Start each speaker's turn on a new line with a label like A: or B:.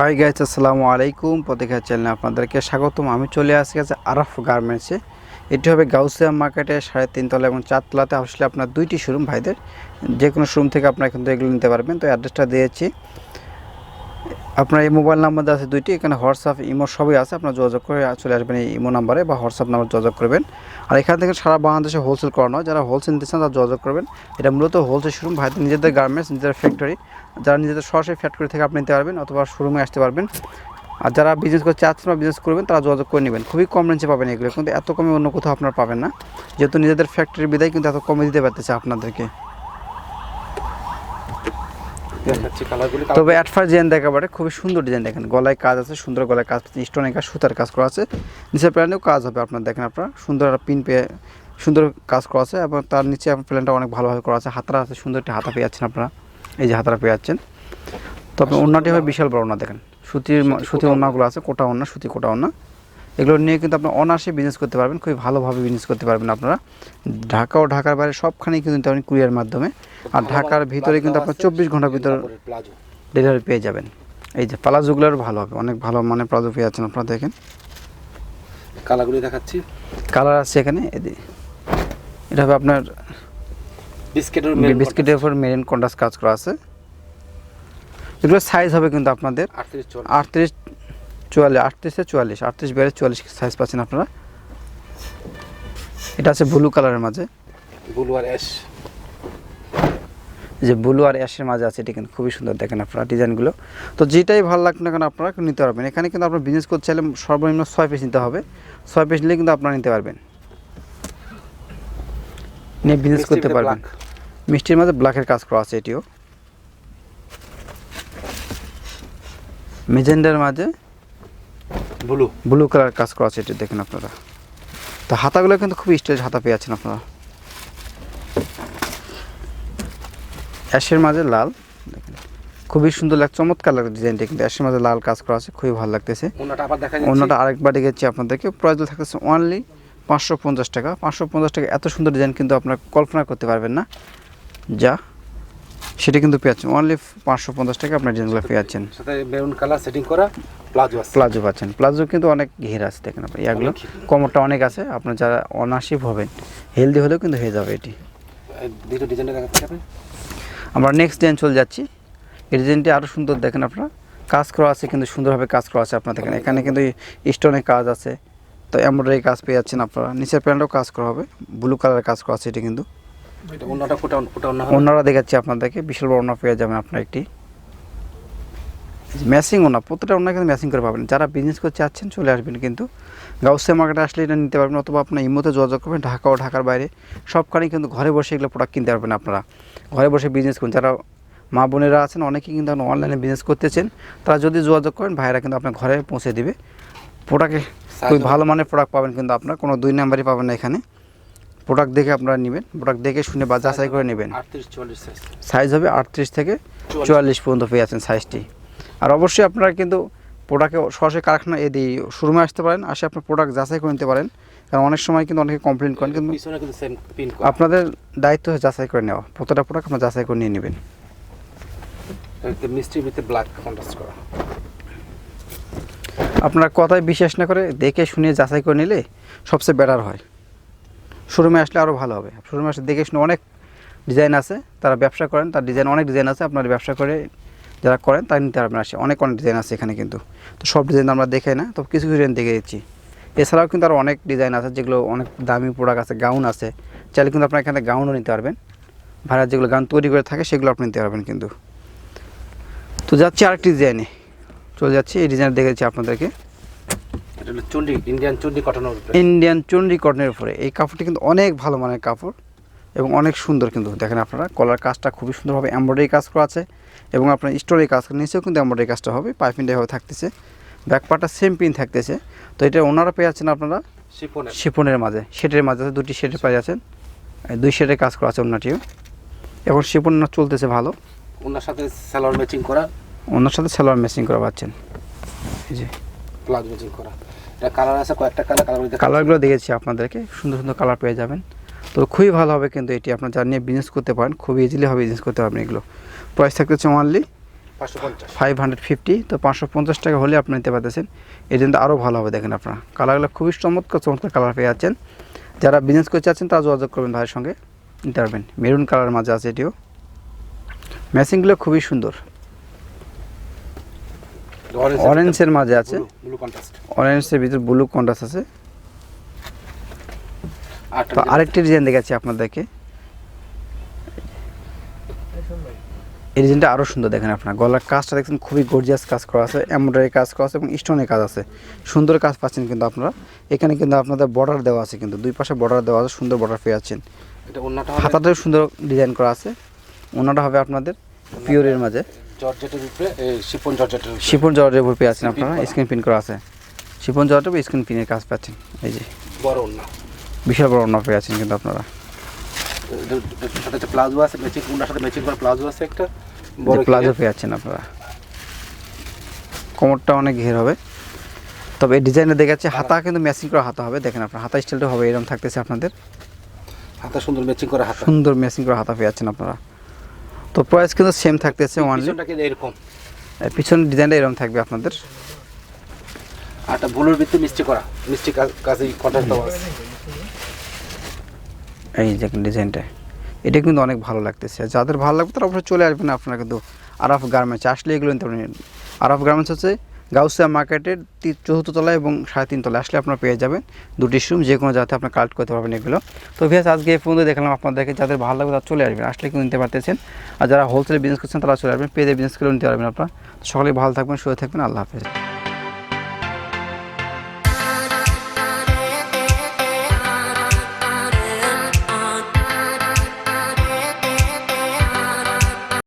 A: Hi guys আসসালামু আলাইকুম। পত্রিকা চ্যানেলে আপনাদেরকে স্বাগতম। আমি চলে আসি আছে আরাফ গার্মেন্টসে এটি হবে গাউসিয়া মার্কেটে সাড়ে তিনতলা এবং চারতলাতে আসলে আপনার দুইটি শোরুম ভাইদের। যে কোনো শোরুম থেকে আপনারা কিন্তু এগুলো নিতে পারবেন। তো অ্যাড্রেসটা দিয়েছি। আপনার এই মোবাইল নাম্বার আছে দুইটি, এখানে হোয়াটসঅ্যাপ, ইমো সবই আছে, আপনার যোগাযোগ করে চলে আসবেন এই ইমো নাম্বারে বা হোয়াটসঅ্যাপ নাম্বার যোগাযোগ করবেন। আর এখান থেকে সারা বাংলাদেশে হোলসেল করানো হয়, যারা হোলসেল নিতে চান তারা যোগাযোগ করবেন। এটা মূলত হোলসেল শোরুম ভাইদের নিজেদের গার্মেন্টস নিজেদের ফ্যাক্টরি যারা নিজেদের সরাসরি ফ্যাক্টরি থেকে আপনি নিতে পারবেন অথবা শোরুমে আসতে পারবেন। আর যারা বিজনেস করতে চাচ্ছেন বা বিজনেস করবেন, তারা যোগাযোগ করে নেবেন। খুবই কম রেঞ্জে পাবেন এগুলো, কিন্তু এত কমে অন্য কোথাও আপনারা পাবেন না। যেহেতু নিজেদের ফ্যাক্টরি বিদায়, কিন্তু এত কমে দিতে পারতেছে আপনাদেরকে। তবে অ্যাট ফার্স্ট ডিজাইন দেখাবারে খুবই সুন্দর ডিজাইন দেখেন। গলায় কাজ আছে, সুন্দর গলায় কাজ স্টোনের কাজ, সুতার কাজ করা আছে। নিচের প্ল্যানেও কাজ হবে আপনার, দেখেন আপনার। সুন্দর পিন পেয়ে সুন্দর কাজ করা আছে এবং তার নিচে আপনার প্ল্যানটা অনেক ভালোভাবে করা আছে। হাতারা আছে, সুন্দর একটি হাতা পেয়ে যাচ্ছেন আপনারা। এই যে হাতারা পেয়ে যাচ্ছেন। তবে ওনাটি হবে বিশাল বড় ওনা দেখেন। সুতির সুতির ওনাগুলো আছে, কোটা ওনা সুতি কোটা ওনা এগুলো নিয়ে কিন্তু আপনার অনার্সে বিজনেস করতে পারবেন খুবই ভালোভাবে বিজনেস করতে পারবেন আপনারা। ঢাকা ও ঢাকার বাইরে সবখানেই কিন্তু আপনি কুরিয়ার মাধ্যমে। আর ঢাকার ভিতরে কিন্তু আপনার চব্বিশ ঘণ্টার ভিতরে ডেলিভারি পেয়ে যাবেন। এই যে প্লাজোগুলোর ভালো হবে অনেক ভালো মানে প্লাজো পেয়ে যাচ্ছেন আপনারা দেখেন।
B: কালারগুলি দেখাচ্ছি।
A: কালার আছে এখানে এটা হবে আপনার
B: বিস্কিটের
A: বিস্কিটের উপর মেরিন কন্ডাস কাজ করা আছে। এগুলোর সাইজ হবে কিন্তু আপনাদের
B: আটত্রিশ
A: আটত্রিশ চুয়াল্লিশ আটত্রিশে চুয়াল্লিশ আটত্রিশ বিয়াল্লিশ চুয়াল্লিশ সাইজ পাচ্ছেন আপনারা। এটা আছে ব্লু কালারের মাঝে।
B: ব্লু আর অ্যাশ
A: যে ব্লু আর অ্যাশের মাঝে আছে এটি কিন্তু খুবই সুন্দর দেখেন আপনারা ডিজাইনগুলো। তো যেটাই ভালো লাগবে না কেন আপনারা নিতে পারবেন। এখানে কিন্তু আপনার বিজনেস করতে চাইলে সর্বনিম্ন ছয় পিস নিতে হবে। ছয় পিস নিলে কিন্তু আপনারা নিতে পারবেন। নিয়ে বিজনেস করতে পারবেন। মিষ্টির মাঝে ব্ল্যাকের কাজ করা আছে এটিও। মেজেন্ডার মাঝে
B: ব্লু।
A: ব্লু কালার কাজ করা আছে এটি দেখেন আপনারা। তো হাতাগুলো কিন্তু খুবই স্টেজ হাতা পেয়ে যাচ্ছেন আপনারা। অ্যাশের মাঝে লাল। দেখেন খুবই সুন্দর লাগে চমৎকার লাগে ডিজাইনটা কিন্তু। অ্যাশের মাঝে লাল কাজ করা আছে খুবই ভালো লাগতেছে। অন্যটা আরেকবার দেখেছি আপনাদেরকে। প্রাইস থাকতেছে অনলি পাঁচশো পঞ্চাশ টাকা। পাঁচশো পঞ্চাশ টাকা এত সুন্দর ডিজাইন কিন্তু আপনারা কল্পনা করতে পারবেন না। যা সেটা কিন্তু পেয়ে যাচ্ছেন। অনলি পাঁচশো পঞ্চাশ টাকা আপনার ডিজাইনগুলো পেয়েছেন
B: সাথে মেরুন কালার সেটিং করা প্লাজো আছে
A: প্লাজো পাচ্ছেন। প্লাজো কিন্তু অনেক ঘের আছে দেখেন আপনি।
B: ঘের।
A: কোমরটা অনেক আছে আপনার যারা অনাসিব হবেন হেলদি হলেও কিন্তু হয়ে যাবে এটি।
B: দুটো ডিজাইনটা দেখাচ্ছি আপনি?
A: আমরা নেক্সট ডিজাইন চলে যাচ্ছি। এই ডিজাইনটি আরও সুন্দর দেখেন আপনারা। কাজ করা আছে কিন্তু সুন্দরভাবে কাজ করা আছে আপনার দেখেন এখানে কিন্তু স্টোনের কাজ আছে। তো এমব্রয়ডারি কাজ পেয়ে যাচ্ছেন আপনারা। নিচের প্যান্টও কাজ করা হবে। ব্লু কালারের কাজ করা আছে এটি কিন্তু। ওনারা দেখাচ্ছি আপনাদেরকে। বিশাল বড় ওনা পেয়ে যাবেন আপনার একটি। ম্যাচিং ওনা প্রত্যেকটা ওনা কিন্তু ম্যাচিং করে পাবেন। যারা বিজনেস করতে চাচ্ছেন চলে আসবেন কিন্তু। গাউসে মার্কেটে আসলে এটা নিতে পারবেন অথবা আপনার ইমোতে যোগাযোগ করবেন ঢাকা ও ঢাকার বাইরে। সবখানেই কিন্তু ঘরে বসে এগুলো প্রোডাক্ট কিনতে পারবেন আপনারা। ঘরে বসে বিজনেস করুন। যারা মা বোনেরা আছেন অনেকেই কিন্তু অনলাইনে বিজনেস করতেছেন। তারা যদি যোগাযোগ করেন ভাইরা কিন্তু আপনার ঘরে পৌঁছে দেবে। প্রোডাক্টে খুবই ভালো মানের প্রোডাক্ট পাবেন কিন্তু আপনার। কোনো দুই নাম্বারই পাবেন না এখানে। প্রোডাক্ট দেখে আপনারা নেবেন। প্রোডাক্ট দেখে শুনে বা যাচাই করে নেবেন।
B: সাইজ
A: হবে আটত্রিশ থেকে চুয়াল্লিশ। পর্যন্ত পেয়ে যাচ্ছেন সাইজটি আর অবশ্যই আপনারা কিন্তু প্রোডাক্টে সরাসরি কারখানা এদি শোরুমে আসতে পারেন আসে আপনার প্রোডাক্ট যাচাই করে নিতে পারেন। কারণ অনেক সময় কিন্তু অনেকে কমপ্লেন করেন কিন্তু আপনাদের দায়িত্ব যাচাই করে নেওয়া। প্রতিটা প্রোডাক্ট আপনার যাচাই করে নিয়ে নেবেন।
B: একদম মিষ্টির ভিতরে ব্ল্যাক কন্ট্রাস্ট করা।
A: আপনার কথায় বিশ্বাস না করে দেখে শুনে যাচাই করে নিলে সবচেয়ে বেটার হয়। শোরুমে আসলে আরও ভালো হবে। শোরুমে আসলে দেখে শুনে অনেক ডিজাইন আছে, তারা ব্যবসা করেন, তার ডিজাইন অনেক ডিজাইন আছে, আপনার ব্যবসা করে যারা করেন, তারা নিতে পারবেন আসে অনেক অনেক ডিজাইন আছে এখানে কিন্তু। তো সব ডিজাইন আমরা দেখে না, তো কিছু কিছু ডিজাইন দেখে দিচ্ছি। এছাড়াও কিন্তু আরও অনেক ডিজাইন আছে, যেগুলো অনেক দামি প্রোডাক্ট আছে গাউন আছে। চাইলে কিন্তু আপনার এখানে গাউনও নিতে পারবেন। ভাড়া যেগুলো গাউন তৈরি করে থাকে, সেগুলো আপনি নিতে পারবেন কিন্তু। তো যাচ্ছি আরেকটি ডিজাইনে চলে যাচ্ছি, এই ডিজাইন দেখেছি আপনাদেরকে।
B: এটা হলো চন্ডি ইন্ডিয়ান চন্ডি কটনের উপরে।
A: ইন্ডিয়ান চন্ডি কটনের উপরে। এই কাপড়টি কিন্তু অনেক ভালো মানের কাপড় এবং অনেক সুন্দর কিন্তু দেখেন আপনারা। কলার কাজটা খুবই সুন্দরভাবে এমব্রয়ডারি কাজ করা আছে এবং আপনার স্টোরি কাজ নিচেও কিন্তু এমব্রয়ডারি কাজটা হবে পাইপিংটা এভাবে থাকতেছে। ব্যাক পার্টটা সেম পিন থাকতেছে। তো এটা ওনারা পেয়ে যাচ্ছেন আপনারা
B: শিফনের।
A: মাঝে। শেডের মাঝে আছে দুটি শেডে পেয়ে যাচ্ছেন। দুই শেডের কাজ করা আছে ওনাটিও। এখন ওনার চলতেছে ভালো।
B: ওনার সাথে সালোয়ার ম্যাচিং করা।
A: ওনার সাথে সালোয়ার মেসিং করা পাচ্ছেন। এই যে।
B: প্লাজো ম্যাচিং করা। এটা কালার আছে কয়েকটা কালার কালারগুলি দেখা
A: কালারগুলো দেখেছি আপনাদেরকে সুন্দর সুন্দর কালার পেয়ে যাবেন। তো খুবই ভালো হবে কিন্তু এটি আপনার যারা নিয়ে বিজনেস করতে পারেন খুবই ইজিলি হবে বিজনেস করতে পারবেন এগুলো। প্রাইস থাকতেছে অনলি ফাইভ হান্ড্রেড ফিফটি তো পাঁচশো পঞ্চাশ টাকা হলে আপনি নিতে পারতেছেন। এই জন্য আরও ভালো হবে দেখেন আপনারা। কালারগুলো খুবই চমৎকার চমৎকার কালার পেয়ে যাচ্ছেন। যারা বিজনেস করতে চাচ্ছেন তারা যোগাযোগ করবেন ভাইয়ের সঙ্গে। নিতে পারবেন। মেরুন কালার মাঝে আছে এটিও। ম্যাচিংগুলো খুবই সুন্দর। অরেঞ্জের মাঝে আছে।
B: ব্লু কন্ট্রাস্ট
A: অরেঞ্জের ভিতর ব্লু কন্ট্রাস্ট আছে। তো আরেকটি ডিজাইন দেখাচ্ছি আপনাদেরকে। এই ডিজাইনটা আরও সুন্দর দেখেন আপনার। গলার কাজটা দেখছেন খুবই গর্জিয়াস কাজ করা আছে এমব্রয়ডারি কাজ করা আছে এবং স্টোনের কাজ আছে। সুন্দর কাজ পাচ্ছেন কিন্তু আপনারা। এখানে কিন্তু আপনাদের বর্ডার দেওয়া আছে কিন্তু। দুই পাশে বর্ডার দেওয়া আছে সুন্দর বর্ডার পেয়ে যাচ্ছেন।
B: এটা অন্যটা
A: হাতাটাও সুন্দর ডিজাইন করা আছে। ওনাটা হবে আপনাদের পিওরের মাঝে।
B: জর্জেটের উপরে শিপন জর্জেটের
A: শিপন জর্জের উপর পেয়ে আছেন আপনারা স্ক্রিন প্রিন্ট করা আছে। শিপন উপর স্ক্রিন প্রিন্টের কাজ পাচ্ছেন এই যে।
B: বড় অন্য।
A: বিশাল বড় অন্য পেয়ে আছেন কিন্তু আপনারা।
B: সাথে প্লাজো আছে ম্যাচিং কোনটার সাথে ম্যাচিং করা প্লাজো আছে একটা। বড়
A: প্লাজো পেয়ে যাচ্ছেন আপনারা। কোমরটা অনেক ঘের হবে। তবে এই ডিজাইনটা দেখাচ্ছে হাতা কিন্তু ম্যাচিং করা হাতা হবে। দেখেন আপনার হাতা স্টাইলটা হবে এরকম থাকতেছে আপনাদের।
B: হাতা সুন্দর ম্যাচিং করা হাতা।
A: সুন্দর ম্যাচিং করা হাতা পেয়ে যাচ্ছেন আপনারা। তো প্রাইস কিন্তু সেম থাকতেছে ওয়ানলি
B: এরকম।
A: পিছনের ডিজাইনটা এরকম থাকবে আপনাদের।
B: আটা ব্লুর ভিতরে মিষ্টি করা। মিষ্টি কাজ- কাজেই দাও দেওয়া আছে
A: এই দেখেন ডিজাইনটা এটা কিন্তু অনেক ভালো লাগতেছে। যাদের ভালো লাগবে তারা অবশ্যই চলে আসবেন। আপনারা কিন্তু আরাফ গার্মেন্টস আসলে এগুলো নিতে পারেন আরাফ গার্মেন্টস হচ্ছে গাউসিয়া মার্কেটের চতুর্থ তলায় এবং সাড়ে তিন তলায় আসলে আপনারা পেয়ে যাবেন দুটি রুম যে কোনো যাতে আপনার কালেক্ট করতে পারবেন এগুলো। তো ভিয়াস আজকে এই পর্যন্ত দেখলাম আপনাদেরকে। যাদের ভালো লাগবে তারা চলে আসবেন, আসলে কিন্তু নিতে পারতেছেন। আর যারা হোলসেল বিজনেস করছেন, তারা চলে আসবেন, পেয়ে বিজনেস করে নিতে পারবেন আপনারা। সকলেই ভালো থাকবেন, সুস্থ থাকবেন, আল্লাহ হাফেজ।